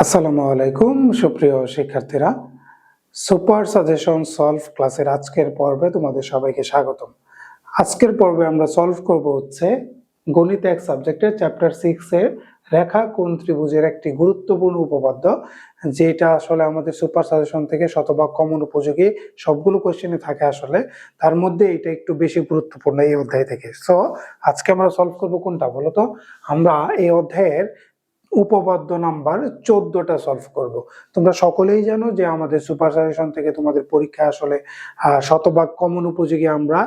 আসসালামু আলাইকুম, সুপ্রিয় শিক্ষার্থীরা। সুপার সাজেশন সলভ ক্লাসের আজকের পর্বে তোমাদের সবাইকে স্বাগতম। আজকের পর্বে আমরা সলভ করব হচ্ছে গণিত এক সাবজেক্টের চ্যাপ্টার সিক্সের রেখা কোণ ত্রিভুজের একটি গুরুত্বপূর্ণ উপপাদ্য, যেটা আসলে আমাদের সুপার সাজেশন থেকে শতভাগ কমন উপযোগী, সবগুলো কোয়েশ্চেনে থাকে আসলে। তার মধ্যে এটা একটু বেশি গুরুত্বপূর্ণ এই অধ্যায় থেকে। সো আজকে আমরা সলভ করব কোনটা বলো তো? আমরা এই অধ্যায়ের উপপাদ্য নাম্বার চোদ্দটা সলভ করব। তোমরা সকলেই জানো যে আমাদের সুপার সাজেশন থেকে তোমাদের পরীক্ষা আসলে শতভাগ কমন উপযোগী আমরা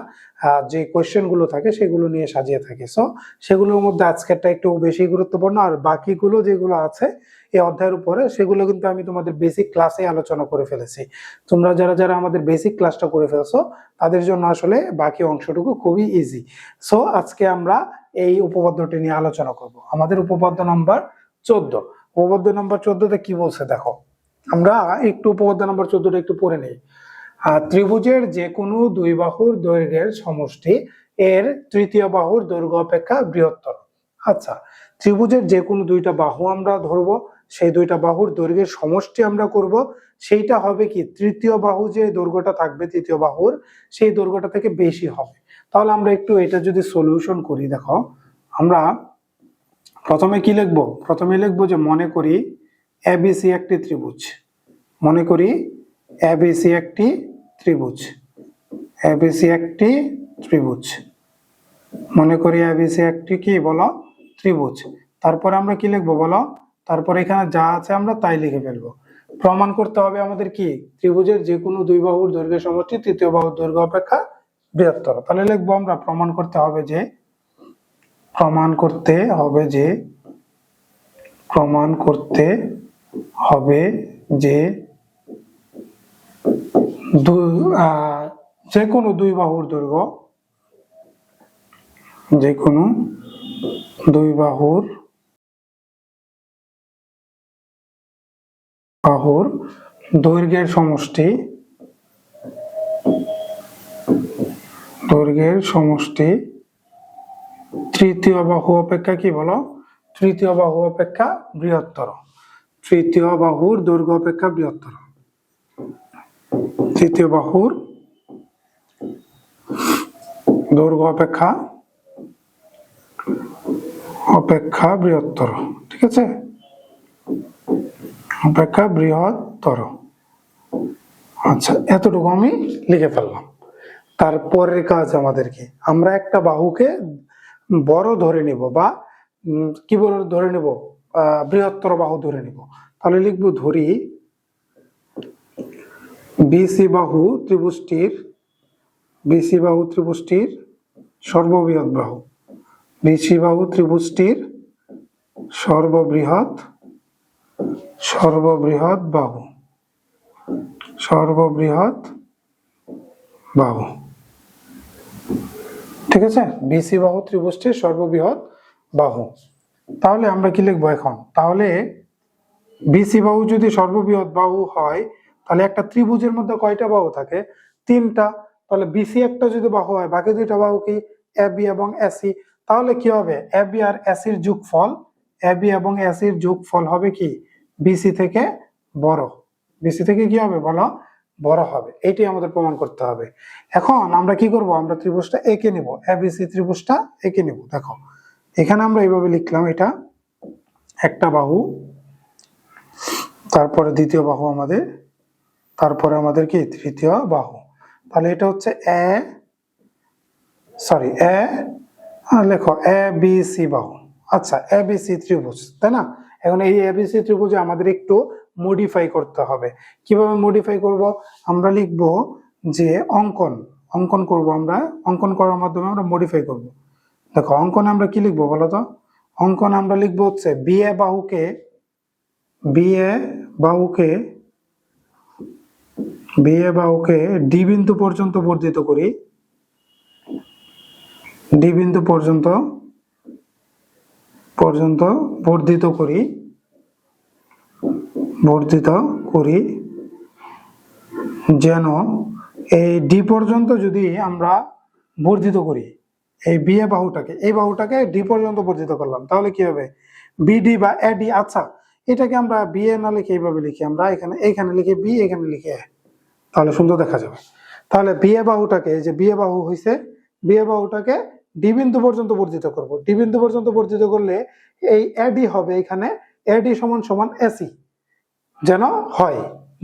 যে কোয়েশ্চেনগুলো থাকে সেগুলো নিয়ে সাজিয়ে থাকি। সো সেগুলোর মধ্যে আজকেরটা একটু বেশি গুরুত্বপূর্ণ আর বাকিগুলো যেগুলো আছে এই অধ্যায়ের উপরে, সেগুলো কিন্তু আমি তোমাদের বেসিক ক্লাসে আলোচনা করে ফেলেছি। তোমরা যারা যারা আমাদের বেসিক ক্লাসটা করে ফেলছো, তাদের জন্য আসলে বাকি অংশটুকু খুবই ইজি সো আজকে আমরা এই উপপাদ্যটি নিয়ে আলোচনা করব। আমাদের উপপাদ্য নাম্বার চোদ্দ। উপপাদ্য নাম্বার চোদ্দতে কি বলছে দেখো? আমরা একটু উপপাদ্য নম্বর চোদ্দটা একটু পড়ে নেই। ত্রিভুজের যে কোনো দুই বাহুর দৈর্ঘ্যের সমষ্টি এর তৃতীয় বাহুর দৈর্ঘ্য অপেক্ষা বৃহত্তর। আচ্ছা ত্রিভুজের যে কোনো দুইটা বাহু আমরা ধরবো, সেই দুইটা বাহুর দৈর্ঘ্যের সমষ্টি আমরা করব, সেইটা হবে কি তৃতীয় বাহু যে দৈর্ঘ্যটা থাকবে, তৃতীয় বাহুর, সেই দৈর্ঘ্যটা থেকে বেশি হবে। তাহলে আমরা একটু এটা যদি সলিউশন করি, দেখো, আমরা প্রথমে কি লিখব? প্রথমে লিখব যে মনে করি এবিসি একটি ত্রিভুজ। মনে করি এবিসি একটি ত্রিভুজ। এবিসি একটি ত্রিভুজ। মনে করি এবিসি একটি কি বলো? ত্রিভুজ। তারপরে আমরা কি লিখব বলো? তারপরে এখানে যা আছে আমরা তাই লিখে ফেলব। প্রমাণ করতে হবে আমাদের কি? ত্রিভুজের যে কোনো দুই বাহুর দৈর্ঘ্য সমষ্টি, তৃতীয় বাহুর দৈর্ঘ্য অপেক্ষা বৃহত্তর। তাহলে লিখব আমরা প্রমাণ করতে হবে যে প্রমাণ করতে হবে যে, প্রমাণ করতে হবে যে যে কোনো দুই বাহুর দৈর্ঘ্য, যে কোনো দুই বাহুর বাহুর দৈর্ঘ্যের সমষ্টি দৈর্ঘ্যের সমষ্টি তৃতীয় বাহু অপেক্ষা কি বলো? তৃতীয় বাহু অপেক্ষা বৃহত্তর। তৃতীয় বাহুর দৈর্ঘ্য অপেক্ষা বৃহত্তর। তৃতীয় বাহুর দৈর্ঘ্য অপেক্ষা অপেক্ষা বৃহত্তর। ঠিক আছে? অপেক্ষা বৃহত্তর। আচ্ছা এতটুকু আমি লিখে ফেললাম। তারপরের কাজ আমাদেরকে। আমরা একটা বাহুকে বড় ধরে নিব বা কি বড় ধরে নিব? বৃহত্তর বাহু ধরে নিব। তাহলে লিখব ধরি বিসি বাহু ত্রিভুজটির, বিসি বাহু ত্রিভুজটির সর্ববৃহৎ বাহু। বিসি বাহু ত্রিভুজটির সর্ববৃহৎ সর্ববৃহৎ বাহু। সর্ববৃহৎ বাহু। ঠিক আছে? বিসি বাহু ত্রিভুজটির সর্ববৃহৎ বাহু। তাহলে আমরা কি লিখব এখন? তাহলে বিসি বাহু যদি সর্ববৃহৎ বাহু হয়, তাহলে একটা ত্রিভুজের মধ্যে কয়টা বাহু থাকে? তিনটা। তাহলে বিসি একটা যদি বাহু হয়, বাকি দুইটা বাহু কি? এবি এবং এসি তাহলে কি হবে? এবি আর এসির যোগফল এবি এবং এসির যোগফল হবে কি? বিসি থেকে বড়। বিসি থেকে কি হবে বলো? বড় হবে। এটাই আমাদের প্রমাণ করতে হবে। এখন আমরা কি করব? আমরা ত্রিভুজটা এঁকে নিব। এবিসি ত্রিভুজটা এঁকে নিব। দেখো, এখানে আমরা এইভাবে লিখলাম এটা একটা বাহু, তারপরে দ্বিতীয় বাহু আমাদের, তারপরে আমাদের কি? তৃতীয় বাহু। তাহলে এটা হচ্ছে এ সরি এ লেখো এ বি সি বাহু। আচ্ছা এ বি সি ত্রিভুজ, তাই না? এখন এই এ বি সি ত্রিভুজে আমাদের একটু মডিফাই করতে হবে। কীভাবে মডিফাই করব? আমরা লিখব যে অঙ্কন। অঙ্কন করব আমরা। অঙ্কন করার মাধ্যমে আমরা মডিফাই করব। দেখো, অঙ্কনে আমরা কি লিখব বলো তো? অঙ্কন আমরা লিখব হচ্ছে বিএ বাহুকে বিএ বাহুকে বিএ বাহুকে ডি বিন্দু পর্যন্ত বর্ধিত করি। ডি বিন্দু পর্যন্ত পর্যন্ত বর্ধিত করি। বর্ধিত করি। যেন এই ডি পর্যন্ত যদি আমরা বর্ধিত করি, এই বিএ বাহুটাকে, এই বাহুটাকে ডি পর্যন্ত বর্ধিত করলাম, তাহলে কি হবে? বিডি বা এডি আচ্ছা এটাকে আমরা বি এ না লিখে এইভাবে লিখি আমরা, এখানে এইখানে লিখে বি, এখানে লিখে তাহলে সুন্দর দেখা যাবে। তাহলে বিয়ে বাহুটাকে যে বিয়ে বাহু হইছে বিয়ে বাহুটাকে ডি বিন্দু পর্যন্ত বর্ধিত করব। ডি বিন্দু পর্যন্ত বর্ধিত করলে এই এডি হবে এখানে এডি সমান সমান এসি যেন হয়,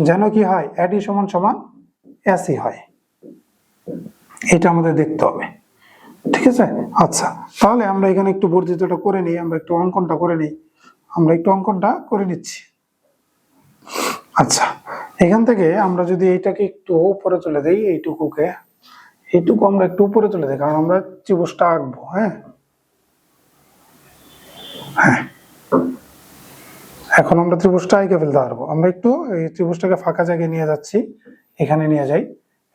যেন কি হয় এডি সমান সমান এসি হয়। এটা আমাদের দেখতে হবে। ঠিক আছে? আচ্ছা তাহলে আমরা এখানে একটু বর্ধিতটা করে নিই, আমরা একটু অঙ্কনটা করে নিই। আমরা একটু অঙ্কনটা করে নিচ্ছি। আচ্ছা এখান থেকে আমরা যদি এইটাকে একটু উপরে চলে দিই, এইটুকুকে, এইটুকু আমরা একটু উপরে চলে দিই, কারণ আমরা ত্রিভুজটা আঁকবো হ্যাঁ? হ্যাঁ। এখন আমরা ত্রিভুজটা এঁকে ফেলতে পারব। আমরা একটু এই ত্রিভুজটাকে ফাঁকা জায়গায় নিয়ে যাচ্ছি, এখানে নিয়ে যাই।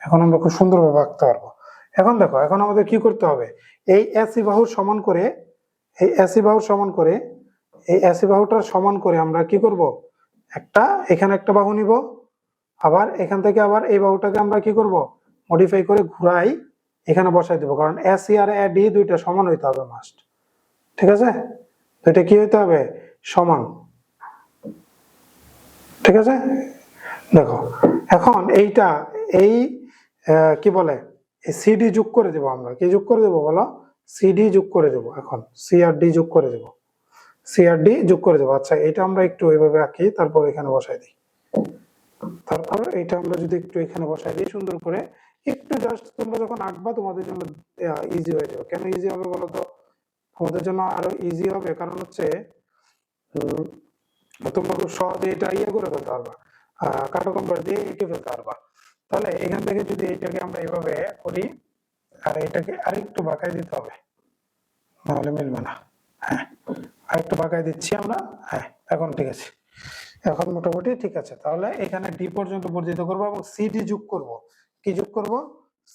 এখন আমরা খুব সুন্দরভাবে আঁকতে পারব। এখন দেখো, এখন আমাদের কি করতে হবে? এই এসি বাহুর সমান করে, এই এসি বাহুর সমান করে, এই এসি বাহুটার সমান করে আমরা কি করব? একটা, এখানে একটা বাহু নিব। আবার এখান থেকে আবার এই বাহুটাকে আমরা কি করব? মডিফাই করে ঘুরাই এখানে বসাই দেবো। কারণ এসি আর এডি দুইটা সমান হইতে হবে মাস্ট ঠিক আছে? দুইটা কি হইতে হবে? সমান। ঠিক আছে? দেখো, এখন এইটা, এই কি বলে? সিডি যোগ করে দেবো আমরা। কি যোগ করে দেবো বলো? সিডি যোগ করে দেবো এখন। সিআরডি যোগ করে দেবো। সিআরডি যোগ করে দেবো। আচ্ছা এটা আমরা একটু এইভাবে আঁকি, তারপর এখানে বসাই দিই। তারপর এটা আমরা যদি একটু এখানে বসাই দিই সুন্দর করে, একটু জাস্ট তোমরা যখন আঁকবা, তোমাদের জন্য ইজি হয়ে যাবে। কেন ইজি হবে বলো তো? তোমাদের জন্য আরও ইজি হবে। কারণ হচ্ছে তোমরা খুব সহজে এটা ইয়ে করে ফেলতে পারবা কাটো কম্পার দিয়ে এঁকে ফেলতে পারবা। তাহলে এখান থেকে যদি এটাকে আমরা এভাবে করি, আর এটাকে আরেকটু বাঁকাই দিতে হবে, নাহলে মিলবে না। হ্যাঁ আরেকটু বাঁকাই দিচ্ছি আমরা হ্যাঁ এখন ঠিক আছে। এখন মোটামুটি ঠিক আছে। তাহলে এখানে ডি পর্যন্ত বর্ধিত করব এবং সিডি যোগ করব। কি যোগ করব?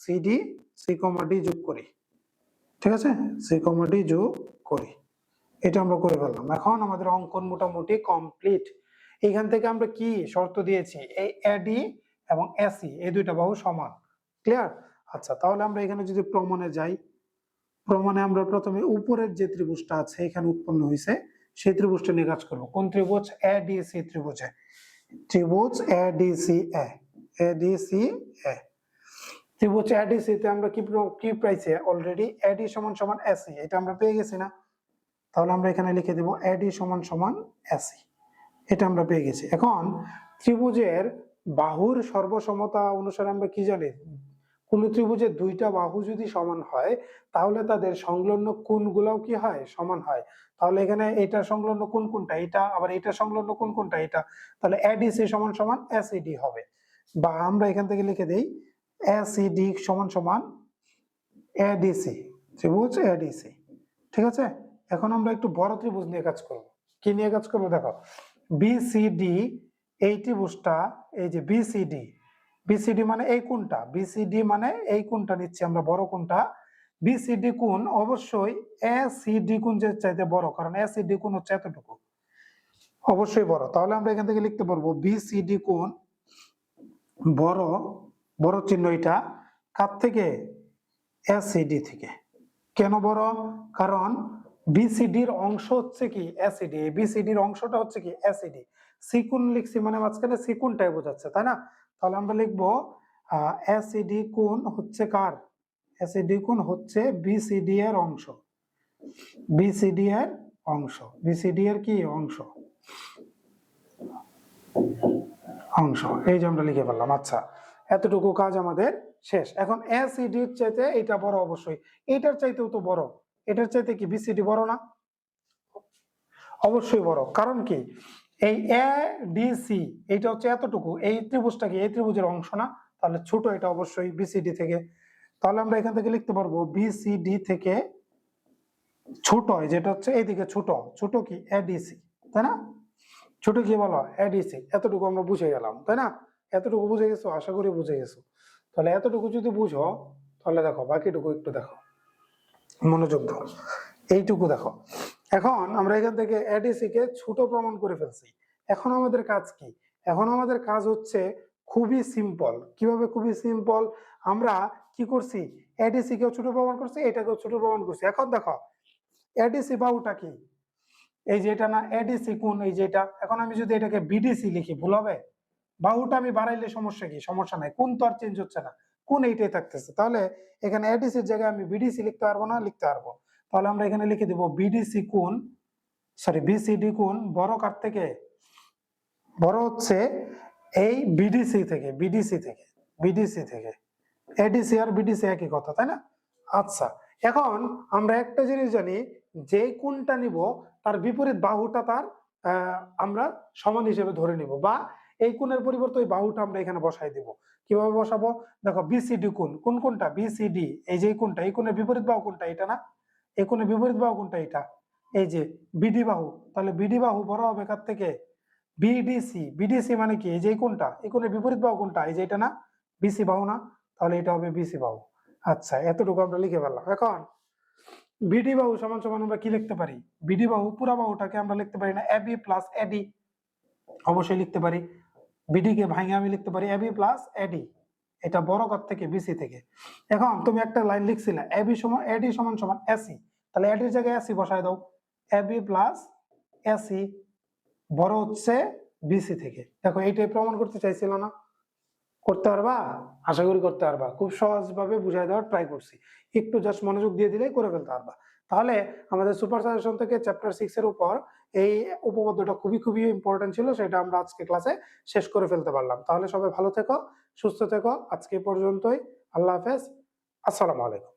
সিডি সি কমা ডি যোগ করি। ঠিক আছে? সি কমা ডি যোগ করি। এটা আমরা করে ফেললাম। এখন আমাদের অঙ্কন মোটামুটি কমপ্লিট এখান থেকে আমরা কি শর্ত দিয়েছি? এই এডি এবং এসি এই দুইটা বাহু সমান। ক্লিয়ার আচ্ছা তাহলে আমরা এখানে যদি প্রমাণে যাই, প্রমাণে আমরা প্রথমে উপরের যে ত্রিভুজটা আছে, এখানে উৎপন্ন হয়েছে সেই ত্রিভুজটা নিয়ে কাজ করব। কোন ত্রিভুজ? এ ডি সি ত্রিভুজে। ত্রিভুজ A D C A D C A ত্রিভুজ এ ডি সি তে আমরা কি কি পাইছি? অলরেডি এ ডি সমান সমান এসি এটা আমরা পেয়ে গেছি না? তাহলে আমরা এখানে লিখে দেব এ ডি সমান সমান এসি এটা আমরা পেয়ে গেছি। এখন ত্রিভুজের বাহুর সর্বসমতা অনুসারে আমরা কি জানি? কোন ত্রিভুজের দুইটা বাহু যদি সমান হয়, তাহলে তাদের সংলগ্ন কোণগুলোও কি হয়? সমান হয়। তাহলে এখানে এটা সংলগ্ন কোন কোনটা? এটা, আবার এটা সংলগ্ন কোন কোনটা? এটা। তাহলে এডিসি সমান সমান এসিডি হবে। বা আমরা এখান থেকে লিখে দিই এসিডি সমান সমান এডিসি ত্রিভুজ এডিসি ঠিক আছে? এখন আমরা একটু বড় ত্রিভুজ নিয়ে কাজ করব। কি নিয়ে কাজ করব? দেখো বিসিডি এই ত্রিভুজটা, এই যে বিসিডি বিসিডি মানে এই কোনটা বিসিডি মানে এই কোনটা নিচ্ছি আমরা, বড় কোনটা বিসিডি কোণ অবশ্যই এসিডি কোণ যে চাইতে বড়, কারণ এ এসিডি কোণ হচ্ছে এতটুকু। অবশ্যই বড়। তাহলে আমরা এখান থেকে লিখতে পারব বিসিডি কোণ বড় বড় চিহ্ন এটা কার থেকে? এসিডি থেকে। কেন বড়? কারণ বিসিডির অংশ হচ্ছে কি অ্যাসিডি এই বিসিডির অংশটা হচ্ছে কি অ্যাসিডি সিকুন লিখছি মানে মাঝখানে সিকুনটাই বোঝাচ্ছে, তাই না? তাহলে আমরা লিখব অ্যাসিডি কোন হচ্ছে কার? অ্যাসিডি কোন হচ্ছে বিসিডি এর অংশ। বিসিডি এর অংশ। বিসিডি এর কি অংশ? অংশ। এই যে আমরা লিখে ফেললাম আচ্ছা। এতটুকু কাজ আমাদের শেষ। এখন অ্যাসিডির চাইতে এটা বড় অবশ্যই। এটার চাইতেও তো বড়। এটার চাইতে কি বিসিডি বড় না? অবশ্যই বড়। কারণ কি? এই এ ডিসি এইটা হচ্ছে এতটুকু। এই ত্রিভুজটা কি? এই ত্রিভুজের অংশ না? তাহলে ছোট এটা অবশ্যই বিসিডি থেকে। তাহলে আমরা এখান থেকে লিখতে পারব বিসিডি থেকে ছোট হয় যেটা হচ্ছে এইদিকে ছোট। ছোট কি? এডিসি তাই না? ছোট কি বলো? এডিসি এতটুকু আমরা বুঝে গেলাম, তাই না? এতটুকু বুঝে গেছো? আশা করি বুঝে গেছো। তাহলে এতটুকু যদি বুঝো, তাহলে দেখো, বাকিটুকু একটু দেখো। মনোযোগ দাও। এইটুকু দেখো। এখন আমরা এখান থেকে এডিসি কে ছোট প্রমাণ করে ফেলছি। এখন আমাদের কাজ কি? এখন আমাদের কাজ হচ্ছে খুবই সিম্পল কীভাবে খুবই সিম্পল আমরা কি করছি? এডিসি কেও ছোট প্রমাণ করছি, এটাকেও ছোট প্রমাণ করছি। এখন দেখো এডিসি বাউটা কি? এই যে এটা না এডিসি কোন এই যে এটা। এখন আমি যদি এটাকে বিডিসি লিখি, ভুল হবে? বাহুটা আমি বাড়াইলে সমস্যা কি? সমস্যা নাই। কোন তো আর চেঞ্জ হচ্ছে না। কোন এইটাই থাকতেছে? তাহলে এখানে এডিসির জায়গায় আমি বিডিসি লিখতে পারব না, লিখতে পারব। তাহলে আমরা এখানে লিখে দিব বিডিসি কোন সরি বিসিডি কোন বড় কার থেকে? বড় হচ্ছে এই বিডিসি থেকে বিডিসি থেকে বিডিসি থেকে। এডিসি আর বিডিসি একই কথা, তাই না? আচ্ছা এখন আমরা একটা জিনিস জানি যে কোনটা নিব, তার বিপরীত বাহুটা তার আমরা সমান হিসেবে ধরে নিব, বা এই কোণের পরিবর্তে ওই বাহুটা আমরা এখানে বসাই দিব। কীভাবে বসাবো? দেখো বিসিডি কোণ। কোন কোনটা বিসিডি এই যে কোণটা, এই কোণের বিপরীত বাহু কোনটা এটা না? এই কোণের বিপরীত বাহু কোনটা এটা। এই যে বিডি বাহু, তাহলে বিডি বাহু বড় হবে কার থেকে? বিডিসি বিডিসি মানে কি? এই যে কোনটা এই কোণের বিপরীত বাহু কোনটা এই যে এটা না? বিসি বাহু না? তাহলে এটা হবে বিসি বাহু। আচ্ছা এতটুকু আমরা লিখে ফেললাম। এখন বিডি বাহু সমান সমান আমরা কি লিখতে পারি? বিডি বাহু পুরা বাহুটাকে আমরা লিখতে পারি না এবি প্লাস এডি অবশ্যই লিখতে পারি। বিডি কে ভাঙে আমি লিখতে পারি এবি প্লাস এডি এটা বড় কার থেকে বিসি থেকে। এখন তুমি একটা লাইন লিখছিলে এবি সমান এডি সমান সমান এসি তাহলে এডির জায়গায় এসি বসায় দাও। এবি প্লাস এসি বড় হচ্ছে বিসি থেকে। দেখো, এইটাই প্রমাণ করতে চাইছিল না। করতে পারবা? আশা করি করতে পারবা। খুব সহজভাবে বুঝাই দেওয়ার ট্রাই করছি। একটু জাস্ট মনোযোগ দিয়ে দিলেই করে ফেলতে পারবা। তাহলে আমাদের সুপার সাজেশন থেকে চ্যাপ্টার সিক্স এর উপর এই উপপাদ্যটা খুবই খুবই ইম্পর্টেন্ট ছিল, সেটা আমরা আজকে ক্লাসে শেষ করে ফেলতে পারলাম। তাহলে সবাই ভালো থেকো, সুস্থ থেকো, আজকে পর্যন্তই। আল্লাহ হাফেজ। আসসালামু আলাইকুম।